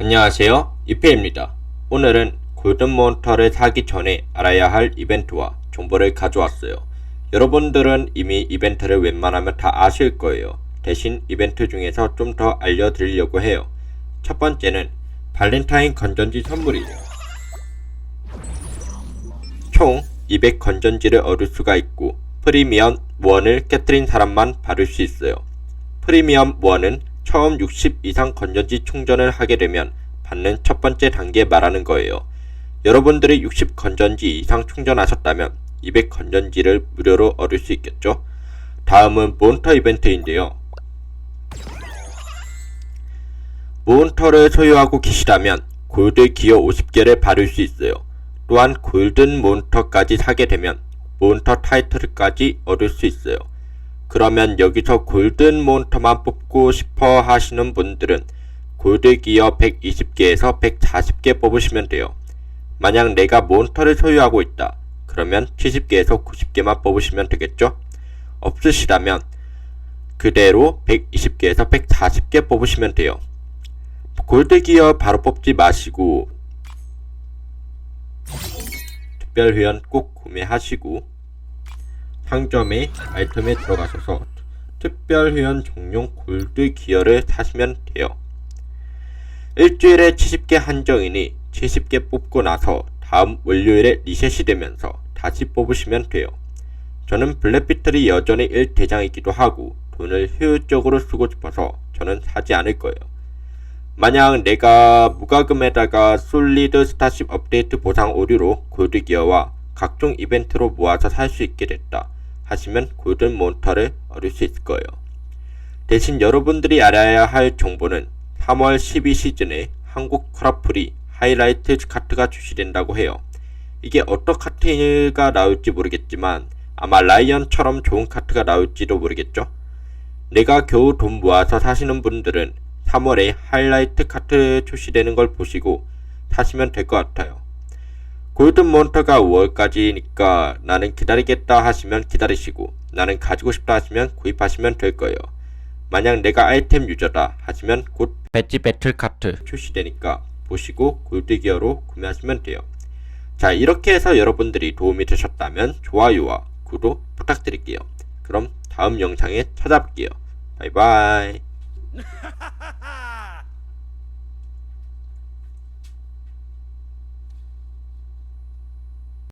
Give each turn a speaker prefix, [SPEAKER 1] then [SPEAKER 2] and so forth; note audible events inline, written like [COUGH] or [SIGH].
[SPEAKER 1] 안녕하세요. 이페입니다. 오늘은 골든몬터를 사기 전에 알아야 할 이벤트와 정보를 가져왔어요. 여러분들은 이미 이벤트를 웬만하면 다 아실 거예요. 대신 이벤트 중에서 좀 더 알려드리려고 해요. 첫 번째는 발렌타인 건전지 선물이에요. 총 200 건전지를 얻을 수가 있고 프리미엄 1을 깨뜨린 사람만 받을 수 있어요. 프리미엄 1은 처음 60 이상 건전지 충전을 하게 되면 받는 첫 번째 단계 말하는 거예요. 여러분들이 60 건전지 이상 충전하셨다면 200 건전지를 무료로 얻을 수 있겠죠? 다음은 몬터 이벤트인데요. 몬터를 소유하고 계시다면 골드 기어 50개를 받을 수 있어요. 또한 골든 몬터까지 사게 되면 몬터 타이틀까지 얻을 수 있어요. 그러면 여기서 골든 몬터만 뽑고 싶어 하시는 분들은 골드 기어 120개에서 140개 뽑으시면 돼요. 만약 내가 몬터를 소유하고 있다. 그러면 70개에서 90개만 뽑으시면 되겠죠? 없으시다면 그대로 120개에서 140개 뽑으시면 돼요. 골드 기어 바로 뽑지 마시고 특별 회원 꼭 구매하시고 상점에 아이템에 들어가셔서 특별 회원 종용 골드 기어를 사시면 돼요. 일주일에 70개 한정이니 70개 뽑고 나서 다음 월요일에 리셋이 되면서 다시 뽑으시면 돼요. 저는 블랙비틀이 여전히 1대장이기도 하고 돈을 효율적으로 쓰고 싶어서 저는 사지 않을 거예요. 만약 내가 무과금에다가 솔리드 스타쉽 업데이트 보상 오류로 골드 기어와 각종 이벤트로 모아서 살 수 있게 됐다 하시면 골든 몬터를 얻을 수 있을 거예요. 대신 여러분들이 알아야 할 정보는 3월 12 시즌에 한국 크라플이 하이라이트 카트가 출시된다고 해요. 이게 어떤 카트가 나올지 모르겠지만 아마 라이언처럼 좋은 카트가 나올지도 모르겠죠. 내가 겨우 돈 모아서 사시는 분들은 3월에 하이라이트 카트 출시되는 걸 보시고 사시면 될 것 같아요. 골든 몬터가 5월까지니까 나는 기다리겠다 하시면 기다리시고 나는 가지고 싶다 하시면 구입하시면 될 거예요. 만약 내가 아이템 유저다 하시면 곧 배지 배틀 카트 출시되니까 보시고 골드 기어로 구매하시면 돼요. 자 이렇게 해서 여러분들이 도움이 되셨다면 좋아요와 구독 부탁드릴게요. 그럼 다음 영상에 찾아뵐게요. 바이바이. [LAUGHS]